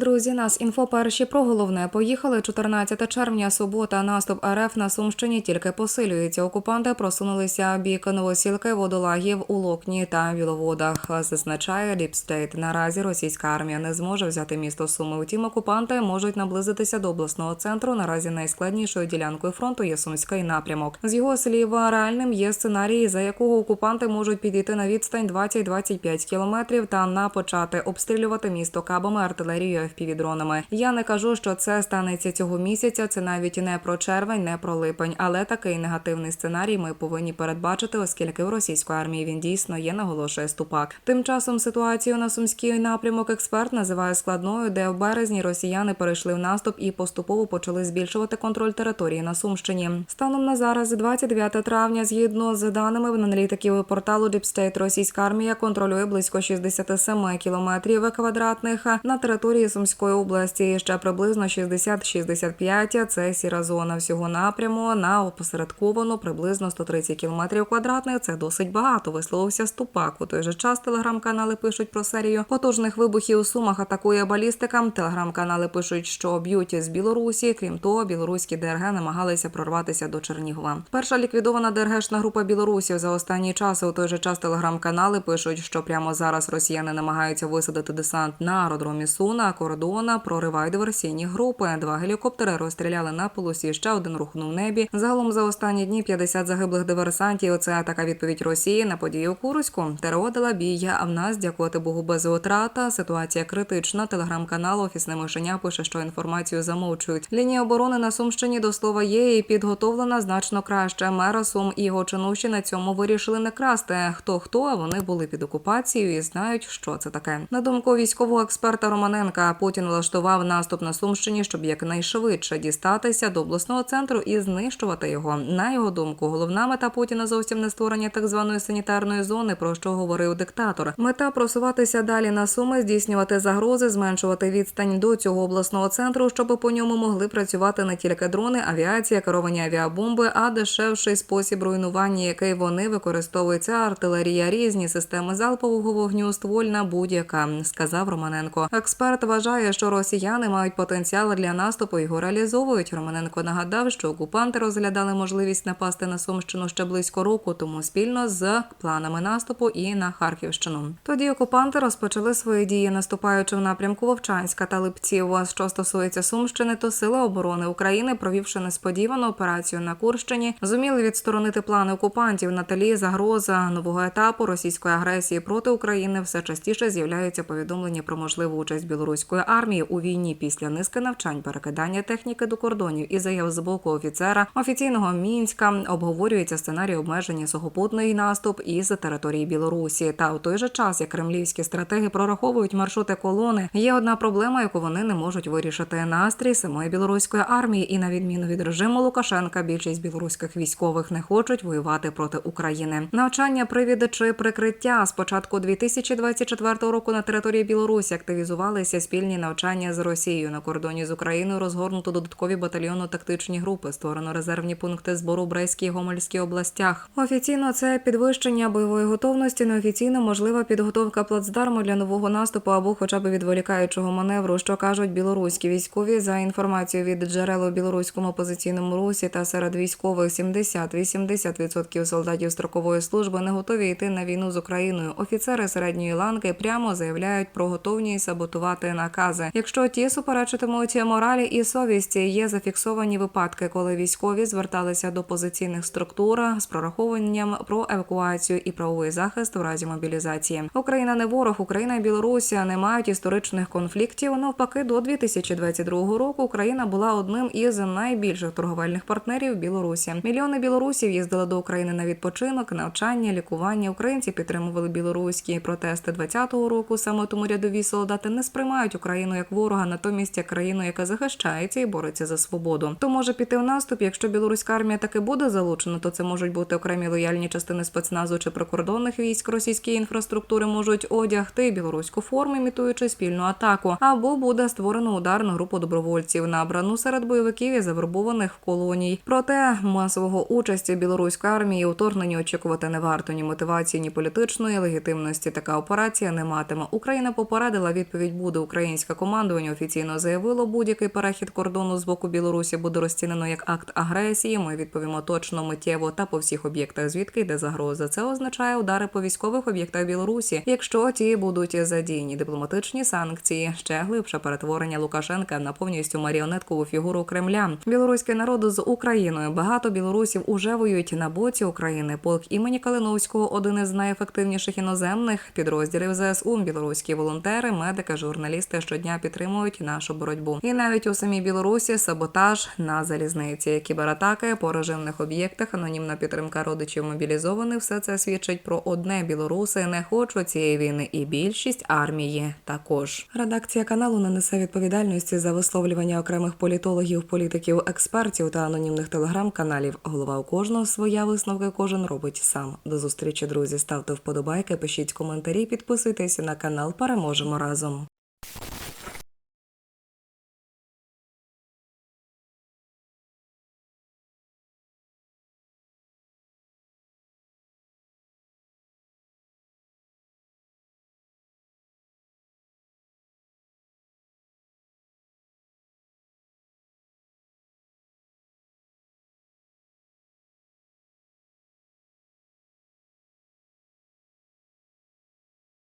Друзі, нас інфо перші про головне. Поїхали 14 червня. Субота. Наступ РФ на Сумщині тільки посилюється. Окупанти просунулися бік новосілки, водолагів у Локні та Біловодах. Зазначає Діпстейт. Наразі російська армія не зможе взяти місто Суми. Втім, окупанти можуть наблизитися до обласного центру. Наразі найскладнішою ділянкою фронту є сумський напрямок. З його слів, реальним є сценарій, за якого окупанти можуть підійти на відстань 20-25 кілометрів та напочати обстрілювати місто кабами артилерією FPV-дронами. Я не кажу, що це станеться цього місяця. Це навіть не про червень, не про липень, але такий негативний сценарій ми повинні передбачити, оскільки у російської армії він дійсно є, наголошує ступак. Тим часом ситуацію на сумський напрямок експерт називає складною, де в березні росіяни перейшли в наступ і поступово почали збільшувати контроль території на Сумщині. Станом на зараз, 29 травня, згідно з даними в аналітиків порталу Діпстейт, російська армія контролює близько 67 кілометрів квадратних на території Сумської області. Ще приблизно 60-65 – це сіра зона всього напряму. На опосередковано приблизно 130 кілометрів квадратних. Це досить багато. Висловився ступак. У той же час телеграм-канали пишуть про серію потужних вибухів у сумах. Атакує балістика. Телеграм-канали пишуть, що б'ють з Білорусі. Крім того, білоруські ДРГ намагалися прорватися до Чернігова. Перша ліквідована ДРГшна група білорусів за останні часи. У той же час телеграм-канали пишуть, що прямо зараз росіяни намагаються висадити десант на аеродромі Суна, кордона, проривають диверсійні групи. Два гелікоптери розстріляли на полосі. Ще один рухнув небі. Загалом за останні дні 50 загиблих диверсантів. Це така відповідь Росії на події у Курську. ТРО дала бій, а в нас, дякувати Богу, без втрата. Ситуація критична. Телеграм-канал Офісне мишеня пише, що інформацію замовчують. Лінія оборони на Сумщині до слова є і підготовлена значно краще. Мера Сум і його чинуші на цьому вирішили не красти. Хто хто, а вони були під окупацією і знають, що це таке. На думку військового експерта Романенка, Путін влаштував наступ на Сумщині, щоб якнайшвидше дістатися до обласного центру і знищувати його. На його думку, головна мета Путіна зовсім не створення так званої санітарної зони, про що говорив диктатор. Мета просуватися далі на суми, здійснювати загрози, зменшувати відстань до цього обласного центру, щоб по ньому могли працювати не тільки дрони, авіація, керовані авіабомби, а дешевший спосіб руйнування, який вони використовують. Це артилерія, різні системи залпового вогню, ствольна будь-яка, сказав Романенко. Експерт вважає, що росіяни мають потенціал для наступу його реалізовують. Романенко нагадав, що окупанти розглядали можливість напасти на Сумщину ще близько року, тому спільно з планами наступу і на Харківщину. Тоді окупанти розпочали свої дії, наступаючи в напрямку Вовчанська та Липців. А Що стосується Сумщини, то сили оборони України, провівши несподівану операцію на Курщині, зуміли відсторонити плани окупантів на тлі загроза нового етапу російської агресії проти України. Все частіше з'являються повідомлення про можливу участь білоруської армії у війні після низки навчань, перекидання техніки до кордонів і заяв з боку офіцера офіційного мінська обговорюється сценарій обмеження сухопутний наступ із території Білорусі. Та у той же час, як кремлівські стратеги прораховують маршрути колони, є одна проблема, яку вони не можуть вирішити. Настрій самої білоруської армії, і на відміну від режиму Лукашенка, більшість білоруських військових не хочуть воювати проти України. Навчання, привід чи прикриття з початку 2024 року на території Білорусі активізувалися спільні навчання з Росією на кордоні з Україною. Розгорнуто додаткові батальйонно-тактичні групи. Створено резервні пункти збору в Брейській і Гомельській областях. Офіційно це підвищення бойової готовності. Неофіційно можлива підготовка плацдарму для нового наступу або хоча б відволікаючого маневру, що кажуть білоруські військові за інформацією від джерел у білоруському опозиційному русі та серед військових 70-80% солдатів строкової служби не готові йти на війну з Україною. Офіцери середньої ланки прямо заявляють про готовність саботувати накази. Якщо ті суперечитимуть моралі і совісті, є зафіксовані випадки, коли військові зверталися до позиційних структур з прораховуванням про евакуацію і правовий захист у разі мобілізації. Україна не ворог, Україна і Білорусія не мають історичних конфліктів. Навпаки, до 2022 року Україна була одним із найбільших торговельних партнерів Білорусі. Мільйони білорусів їздили до України на відпочинок, навчання, лікування. Українці підтримували білоруські протести 20-го року. Саме тому рядові солдати не сприймають Україну як ворога, натомість як країну, яка захищається і бореться за свободу. То може піти в наступ. Якщо білоруська армія таки буде залучена, то це можуть бути окремі лояльні частини спецназу чи прикордонних військ російської інфраструктури можуть одягти білоруську форму, імітуючи спільну атаку, або буде створено ударну групу добровольців, набрану серед бойовиків і завербованих в колоній. Проте масового участі білоруської армії вторгненні очікувати не варто ні мотивації, ні політичної легітимності. Така операція не матиме. Україна попередила відповідь буде Україні. Українське командування офіційно заявило, будь-який перехід кордону з боку Білорусі буде розцінено як акт агресії. Ми відповімо точно миттєво та по всіх об'єктах, звідки йде загроза. Це означає удари по військових об'єктах Білорусі, якщо ті будуть задіяні дипломатичні санкції, ще глибше перетворення Лукашенка на повністю маріонеткову фігуру Кремля. Білоруський народ з Україною. Багато білорусів уже воюють на боці України. Полк імені Калиновського один із найефективніших іноземних підрозділів ЗСУ. Білоруські волонтери, медики, журналісти щодня підтримують нашу боротьбу. І навіть у самій Білорусі саботаж на залізниці, кібератаки по режимних об'єктах, анонімна підтримка родичів мобілізованих. Все це свідчить про одне: білоруси не хочуть цієї війни, і більшість армії також. Редакція каналу не несе відповідальності за висловлювання окремих політологів, політиків, експертів та анонімних телеграм-каналів. Голова у кожного своя висновки кожен робить сам. До зустрічі, друзі. Ставте вподобайки, пишіть коментарі, підписуйтесь на канал. Переможемо разом.